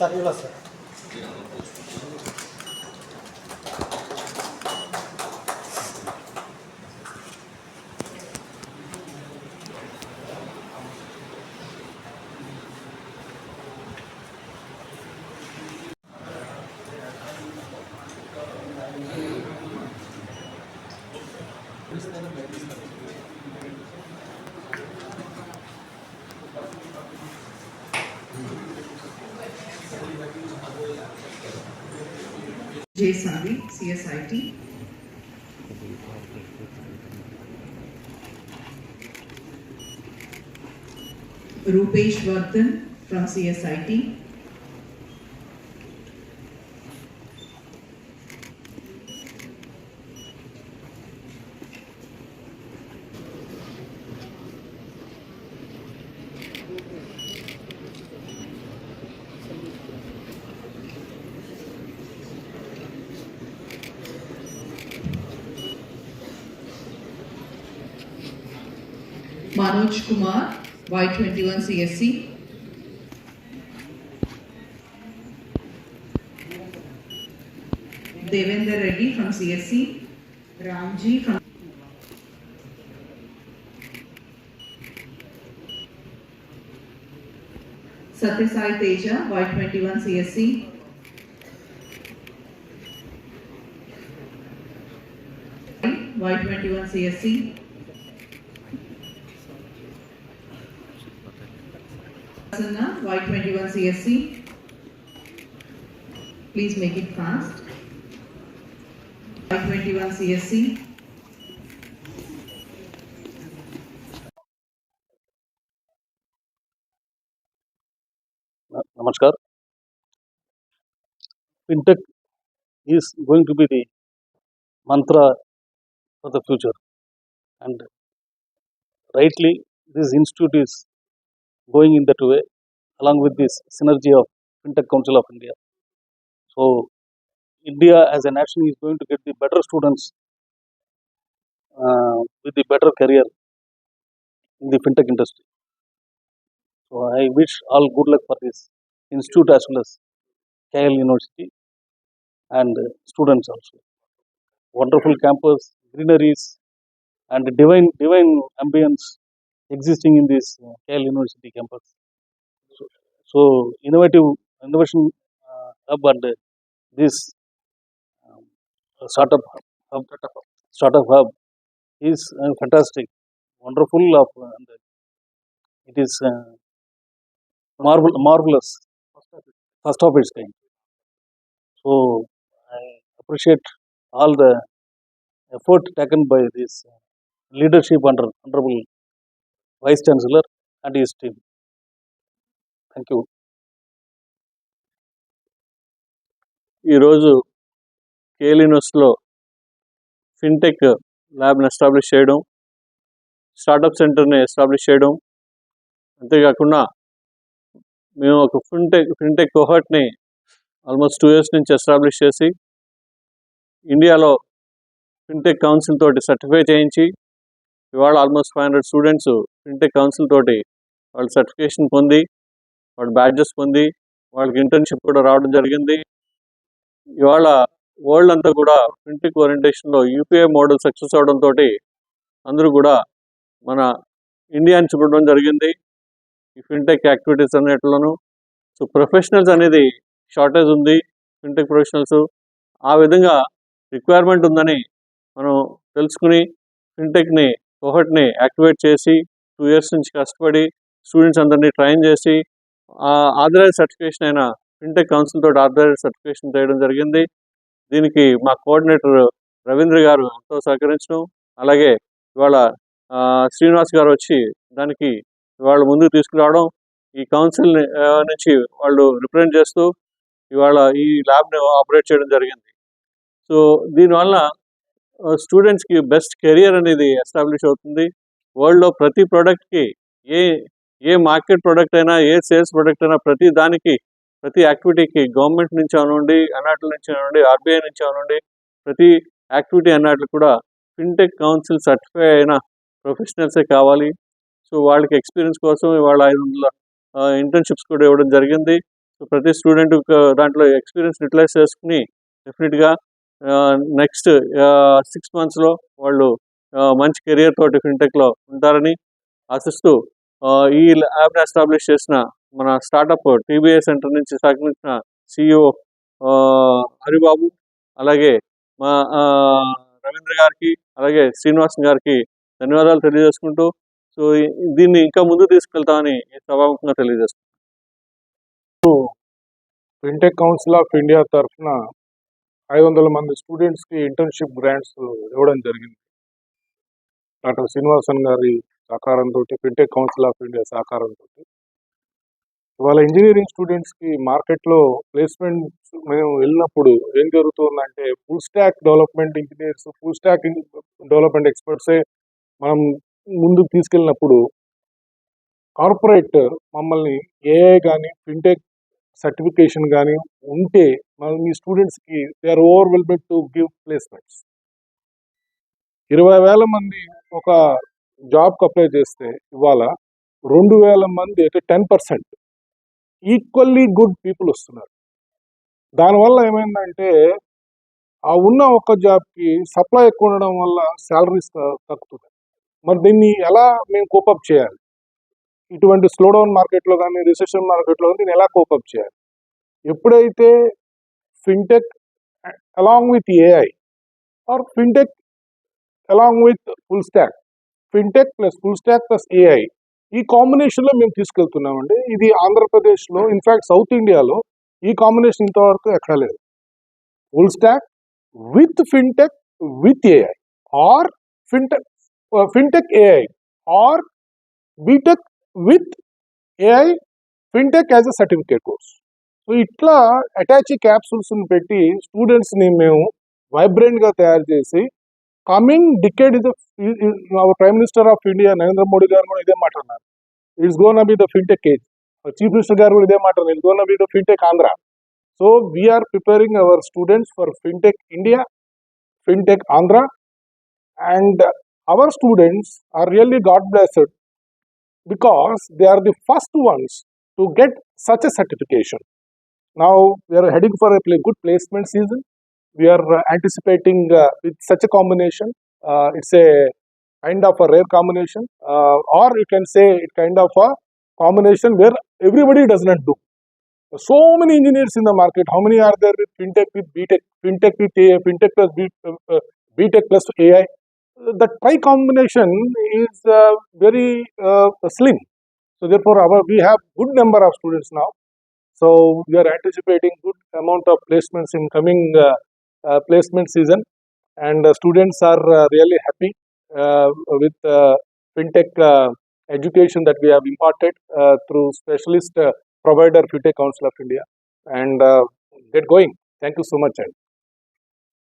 さあ、岩瀬。Jay Savi, CSIT. Rupesh Vardhan from CSIT. Manoj Kumar, Y21 CSC. Devender Reddy from CSC. Ramji from Satyasai Teja, Y21 CSC. Y21 CSC. Y21 CSC. Please make it fast. Y21 CSC. Namaskar. Fintech is going to be the mantra for the future, and rightly, this institute is going in that way, along with this synergy of Fintech Council of India. So, India as a nation is going to get the better students uh, with the better career in the fintech industry. So, I wish all good luck for this institute as well as KL University and uh, students also. Wonderful campus, greeneries, and divine divine ambience existing in this uh, KL University campus. So, innovative innovation uh, hub and uh, this um, startup hub, startup hub is uh, fantastic, wonderful of uh, and it is uh, marvel marvelous, first of its kind. So I appreciate all the effort taken by this uh, leadership under honorable Vice Chancellor and his team. Thank you ఈరోజు కేలినోస్లో fintech ల్యాబ్ని establish చేయడం startup సెంటర్ని establish చేయడం అంతేకాకుండా మేము ఒక fintech fintech కోహర్ట్ని ఆల్మోస్ట్ టూ ఇయర్స్ నుంచి ఎస్టాబ్లిష్ చేసి ఇండియాలో ఫిన్టెక్ కౌన్సిల్ తోటి సర్టిఫై చేయించి ఇవాళ almost five hundred students fintech council తోటి వాళ్ళు సర్టిఫికేషన్ పొంది వాళ్ళు బ్యాడ్జెస్ పొంది వాళ్ళకి ఇంటర్న్షిప్ కూడా రావడం జరిగింది. ఇవాళ వరల్డ్ అంతా కూడా ఫిన్టెక్ ఓరియంటేషన్లో యూపీఐ మోడల్ సక్సెస్ అవడంతో అందరూ కూడా మన ఇండియాని చూడడం జరిగింది. ఈ ఫిన్టెక్ యాక్టివిటీస్ అన్నిటిలోనూ. సో ప్రొఫెషనల్స్ అనేది షార్టేజ్ ఉంది ఫిన్టెక్ ప్రొఫెషనల్స్ ఆ విధంగా రిక్వైర్మెంట్ ఉందని మనం తెలుసుకుని ఫిన్టెక్ని కోహట్ని యాక్టివేట్ చేసి టూ ఇయర్స్ నుంచి కష్టపడి స్టూడెంట్స్ అందరినీ ట్రైన్ చేసి ఆథరైజ్ సర్టిఫికేషన్ అయిన ఫిన్టెక్ కౌన్సిల్ తోటి ఆథరైజ్ సర్టిఫికేషన్ చేయడం జరిగింది. దీనికి మా కోఆర్డినేటర్ రవీంద్ర గారు ఎంతో సహకరించడం అలాగే ఇవాళ శ్రీనివాస్ గారు వచ్చి దానికి ఇవాళ ముందుకు తీసుకురావడం ఈ కౌన్సిల్ నుంచి వాళ్ళు రిప్రజెంట్ చేస్తూ ఇవాళ ఈ ల్యాబ్ని ఆపరేట్ చేయడం జరిగింది. సో దీనివల్ల స్టూడెంట్స్కి బెస్ట్ కెరియర్ అనేది ఎస్టాబ్లిష్ అవుతుంది. వరల్డ్లో ప్రతి ప్రోడక్ట్కి ఏ ఏ మార్కెట్ ప్రొడక్ట్ అయినా ఏ సేల్స్ ప్రోడక్ట్ అయినా ప్రతి దానికి ప్రతి యాక్టివిటీకి గవర్నమెంట్ నుంచి అవనండి అన్నట్ల నుంచి అవనండి ఆర్బీఐ నుంచి అవనండి ప్రతి యాక్టివిటీ అన్నట్లు కూడా ఫిన్టెక్ కౌన్సిల్ సర్టిఫై అయిన ప్రొఫెషనల్సే కావాలి. సో వాళ్ళకి ఎక్స్పీరియన్స్ కోసం వాళ్ళ ఐదు వందల ఇంటర్న్షిప్స్ కూడా ఇవ్వడం జరిగింది. సో ప్రతి స్టూడెంట్ దాంట్లో ఎక్స్పీరియన్స్ యూటిలైజ్ చేసుకుని డెఫినెట్గా నెక్స్ట్ సిక్స్ మంత్స్లో వాళ్ళు మంచి కెరియర్ తోటి ఫిన్టెక్లో ఉంటారని ఆశిస్తూ ఈ యాప్ని ఎస్టాబ్లిష్ చేసిన మన స్టార్టప్ టీబీఏ సెంటర్ నుంచి సహకరించిన సిఇఓ హరిబాబు అలాగే మా రవీంద్ర గారికి అలాగే శ్రీనివాసన్ గారికి ధన్యవాదాలు తెలియజేసుకుంటూ సో దీన్ని ఇంకా ముందు తీసుకెళ్తామని ఈ సభాముఖంగా తెలియజేస్తున్నాను ఫిన్టెక్ కౌన్సిల్ ఆఫ్ ఇండియా తరఫున ఐదు వందల మంది స్టూడెంట్స్కి ఇంటర్న్షిప్ గ్రాంట్స్ ఇవ్వడం జరిగింది. డాక్టర్ శ్రీనివాసన్ గారి సహకారంతో ఫిన్టెక్ కౌన్సిల్ ఆఫ్ ఇండియా సహకారంతో ఇవాళ ఇంజనీరింగ్ స్టూడెంట్స్కి మార్కెట్లో ప్లేస్మెంట్స్ మేము వెళ్ళినప్పుడు ఏం జరుగుతుందంటే full stack development engineers full stack development ఎక్స్పర్ట్సే మనం ముందుకు తీసుకెళ్ళినప్పుడు కార్పొరేట్ మమ్మల్ని ఏఐ కానీ ఫిన్టెక్ సర్టిఫికేషన్ కానీ ఉంటే మనం మీ స్టూడెంట్స్కి they are overwhelmed to give placements. ఇరవై వేల మంది ఒక జాబ్కి అప్లై చేస్తే ఇవాళ రెండు వేల మంది అయితే ten percent equally good people వస్తున్నారు. దానివల్ల ఏమైందంటే ఆ ఉన్న ఒక్క జాబ్కి సప్లై ఎక్కువ ఉండడం వల్ల శాలరీస్ తగ్గుతుంది మరి దీన్ని ఎలా మేము కోపప్ చేయాలి? ఇటువంటి స్లోడౌన్ మార్కెట్లో కానీ రిసెషన్ మార్కెట్లో కానీ దీన్ని ఎలా కోపప్ చేయాలి? ఎప్పుడైతే fintech along with AI or fintech along with full stack fintech plus full stack plus AI ఈ కాంబినేషన్లో మేము తీసుకెళ్తున్నామండి. ఇది ఆంధ్రప్రదేశ్లో ఇన్ఫ్యాక్ట్ సౌత్ ఇండియాలో ఈ కాంబినేషన్ ఇంతవరకు ఎక్కడ లేదు. Full stack with fintech with AI or fintech fintech AI or BTech with AI fintech as a certificate course so ఇట్లా అటాచీ క్యాప్సూల్స్ని పెట్టి స్టూడెంట్స్ని మేము వైబ్రెంట్గా తయారు చేసి Coming decade is our prime minister of India Narendra Modi గారు కూడా ఇదే మాట అన్నారు it's gonna be the fintech age chief minister గారు కూడా ఇదే మాట అన్నారు it's gonna be the fintech Andhra so we're preparing our students for fintech India fintech Andhra and our students are really god blessed because they are the first ones to get such a certification. Now we are heading for a play, good placement season. We are uh, anticipating uh, with such a combination. Uh, it's a kind of a rare combination, or you can say it kind of a combination where everybody does not do. So many engineers in the market. How many are there with fintech with BTech, fintech with AI, fintech plus B, BTech plus AI? the tri combination is very slim. So therefore, our we have good number of students now. So we are anticipating good amount of placements in coming uh, placement season, and uh, students are uh, really happy uh, with uh, fintech uh, education that we have imparted uh, through specialist uh, provider Fintech Council of India, and uh, get going. Thank you so much.